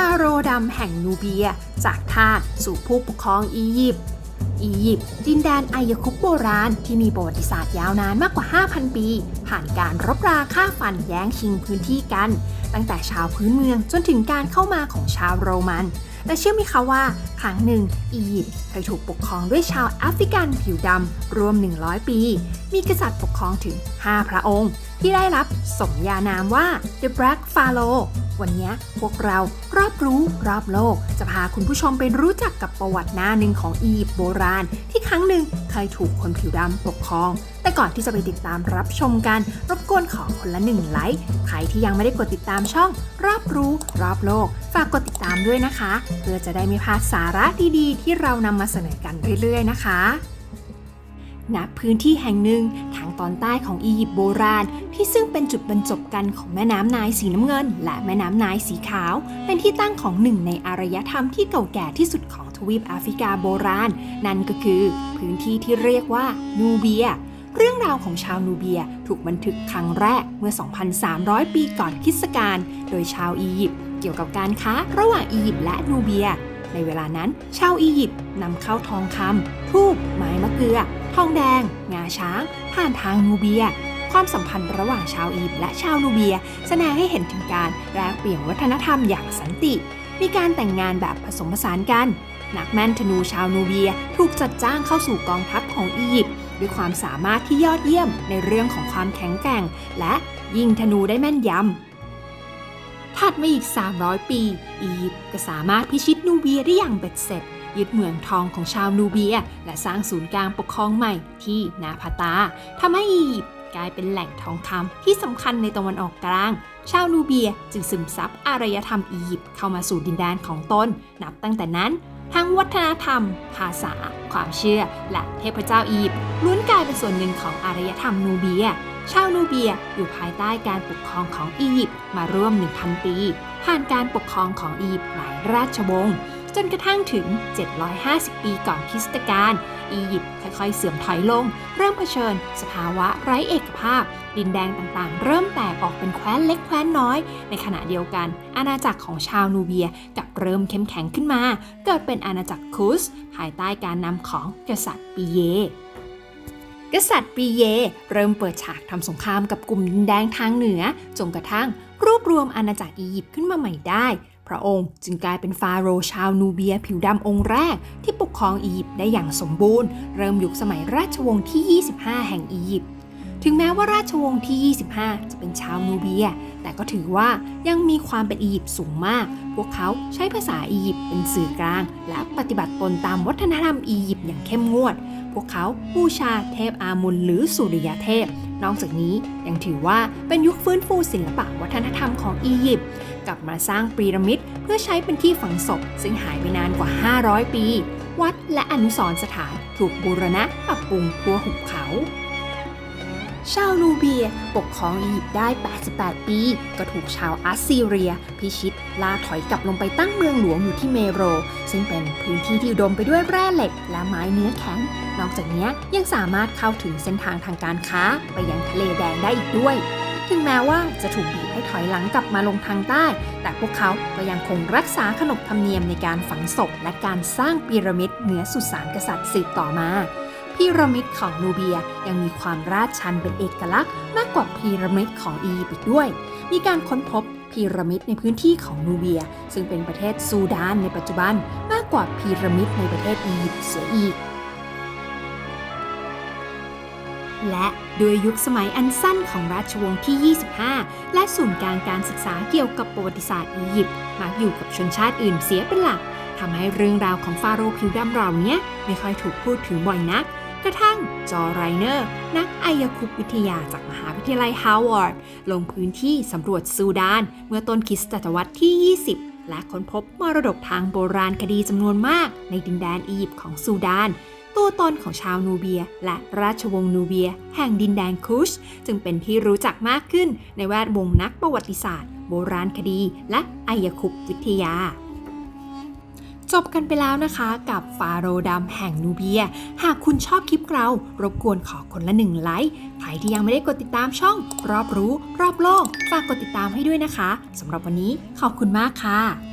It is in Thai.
าโรห์ดำแห่งนูเบีย จากทาสสู่ผู้ปกครองอียิปต์อียิปต์ดินแดนไอยคุปโบราณที่มีประวัติศาสตร์ยาวนานมากกว่า 5,000 ปี ผ่านการรบราฆ่าฟันแย่งชิงพื้นที่กัน ตั้งแต่ชาวพื้นเมืองจนถึงการเข้ามาของชาวโรมัน แต่เชื่อไหมคะว่า ครั้งหนึ่งอียิปต์เคยถูกปกครองด้วยชาวแอฟริกันผิวดำรวม 100 ปี มีกษัตริย์ปกครองถึง 5 พระองค์ ที่ได้รับสมญานามว่า The Black Pharaoh วันนี้พวกเรารอบรู้รอบโลก จะพาคุณผู้ชมไปรู้จักกับประวัติหน้าหนึ่งของอียิปต์โบราณ ที่ครั้งหนึ่งเคยถูกคนผิวดำปกครอง แต่ก่อนที่จะไปติดตามรับชมกัน รบกวนขอคนละหนึ่งไลค์ใครที่ยังไม่ได้กดติดตามช่อง รอบรู้รอบโลก ฝากกดติดตามด้วยนะคะ เพื่อจะได้ไม่พลาดสาระดีๆ ที่เรานำมาเสนอกันเรื่อย ๆ นะคะณพื้นที่แห่งหนึ่งทางตอนใต้ของอียิปต์โบราณ ที่ซึ่งเป็นจุดบรรจบกันของแม่น้ำนายสีน้ำเงิน และแม่น้ำนายสีขาว เป็นที่ตั้งของหนึ่งในอารยธรรมที่เก่าแก่ที่สุดของทวีปแอฟริกาโบราณ นั่นก็คือ พื้นที่ที่เรียกว่านูเบีย เรื่องราวของชาวนูเบียถูกบันทึกครั้งแรกเมื่อ 2,300 ปีก่อนคริสตกาลโดยชาวอียิปต์เกี่ยวกับการค้าระหว่างอียิปต์และนูเบีย ในเวลานั้น ชาวอียิปต์นำเข้าทองคำทูบไม้มะเกลือ ทองแดง งาช้าง ผ่านทางนูเบีย ความสัมพันธ์ระหว่างชาวอียิปต์และชาวนูเบีย แสดงให้เห็นถึงการแลกเปลี่ยนวัฒนธรรมอย่างสันติ มีการแต่งงานแบบผสมผสานกันนักแม่นธนูชาวนูเบียถูกจัดจ้างเข้าสู่กองทัพของอียิปต์ ด้วยความสามารถที่ยอดเยี่ยมในเรื่องของความแข็งแกร่ง และยิงธนูได้แม่นยำถัดมาอีก 300 ปี อียิปต์ก็สามารถพิชิตนูเบียได้อย่างเบ็ดเสร็จ ยึดเมืองทองของชาวนูเบีย และสร้างศูนย์กลางปกครองใหม่ที่นาพาตาทำให้อียิปต์กลายเป็นแหล่งทองคำที่สำคัญในตะวันออกกลาง ชาวนูเบียจึงซึมซับอารยธรรมอียิปต์เข้ามาสู่ดินแดนของตน นับตั้งแต่นั้น ทั้งวัฒนธรรม ภาษา ความเชื่อ และเทพเจ้าอียิปต์ล้วนกลายเป็นส่วนหนึ่งของอารยธรรมนูเบีย ชาวนูเบียอยู่ภายใต้การปกครองของอียิปต์มาร่วม 1,000 ปี ผ่านการปกครองของอียิปต์หลายราชวงศ์จนกระทั่งถึง 750 ปีก่อนคริสตกาล อียิปต์ค่อยๆ เสื่อมถอยลง เริ่มเผชิญ สภาวะไร้เอกภาพ ดินแดนต่างๆ เริ่มแตก คว้นเล็กแคว้นน้อย ในขณะเดียวกัน อาณาจักรของชาวนูเบียกับเริ่มเข้มแข็งขึ้นมา เกิดเป็นอาณาจักรคุส ภายใต้การนำของกษัตริย์ปีเยกษัตริย์ปีเย เริ่มเปิดฉากทำสงครามกับกลุ่มดินแดงทางเหนือจนกระทั่ง รวบรวมอาณาจักรอียิปต์ขึ้นมาใหม่ได้ พระองค์จึงกลายเป็นฟาโรห์ชาวนูเบียผิวดำองค์แรก ที่ปกครองอียิปต์ได้อย่างสมบูรณ์ เริ่มยุคสมัยราชวงศ์ที่ 25 แห่งอียิปต์ ถึงแม้ว่าราชวงศ์ที่ 25 จะเป็นชาวนูเบีย แต่ก็ถือว่ายังมีความเป็นอียิปต์สูงมาก พวกเขาใช้ภาษาอียิปต์เป็นสื่อกลาง และปฏิบัติตนตามวัฒนธรรมอียิปต์อย่างเข้มงวด พวกเขาบูชาเทพอามุนหรือสุริยเทพ นอกจากนี้ยังถือว่าเป็นยุคฟื้นฟูศิลปะวัฒนธรรมของอียิปต์กลับมาสร้างพีระมิดเพื่อใช้เป็นที่ฝังศพ ซึ่งหายไปนานกว่า 500 ปี วัดและอนุสรณ์สถานถูกบูรณะปรับปรุงทั่วหุบเขา ชาวนูเบียปกครองอียิปต์ได้ 88 ปี ก็ถูกชาวอัสซีเรีย พิชิตลาถอยกลับลงไปตั้งเมืองหลวงอยู่ที่เมโร ซึ่งเป็นพื้นที่ที่อุดมไปด้วยแร่เหล็ก และไม้เนื้อแข็ง นอกจากนี้ยังสามารถเข้าถึงเส้นทางทางการค้า ไปยังทะเลแดงได้อีกด้วย ถึงแม้ว่าจะถูกบีบให้ถอยหลังกลับมาลงทางใต้ แต่พวกเขาก็ยังคงรักษาขนบธรรมเนียมในการฝังศพและการสร้างพีระมิดเหนือสุสานกษัตริย์สืบต่อมา พีระมิดของนูเบียยังมีความราดชันเป็นเอกลักษณ์มากกว่าพีระมิดของอียิปต์ด้วย มีการค้นพบพีระมิดในพื้นที่ของนูเบีย ซึ่งเป็นประเทศซูดานในปัจจุบันมากกว่าพีระมิดในประเทศอียิปต์เสียอีก และด้วยยุคสมัยอันสั้นของราชวงศ์ที่ 25 และศูนย์กลางการศึกษาเกี่ยวกับประวัติศาสตร์อียิปต์มักอยู่กับชนชาติอื่นเสียเป็นหลักทำให้เรื่องราวของฟาโรห์ผิวดำเหล่านี้ไม่ค่อยถูกพูดถึงบ่อยนัก กระทั่งจอไรเนอร์นักอายคุปวิทยาจากมหาวิทยาลัยฮาวาร์ดลงพื้นที่สำรวจซูดาน เมื่อต้นคริสตศตวรรษที่ 20 และค้นพบมรดกทางโบราณคดีจำนวนมาก ในดินแดนอียิปต์ของซูดานตัวตนของชาวนูเบีย และราชวงศ์นูเบีย แห่งดินแดนคุช จึงเป็นที่รู้จักมากขึ้นในแวดวงนักประวัติศาสตร์ โบราณคดี และอายคุปวิทยา จบกันไปแล้วนะคะกับฟาโรดำแห่งนูเบีย หากคุณชอบคลิปเรา รบกวนขอคนละหนึ่งไลค์ใครที่ยังไม่ได้กดติดตามช่อง รอบรู้ รอบโลก ฝากกดติดตามให้ด้วยนะคะสำหรับวันนี้ขอบคุณมากค่ะ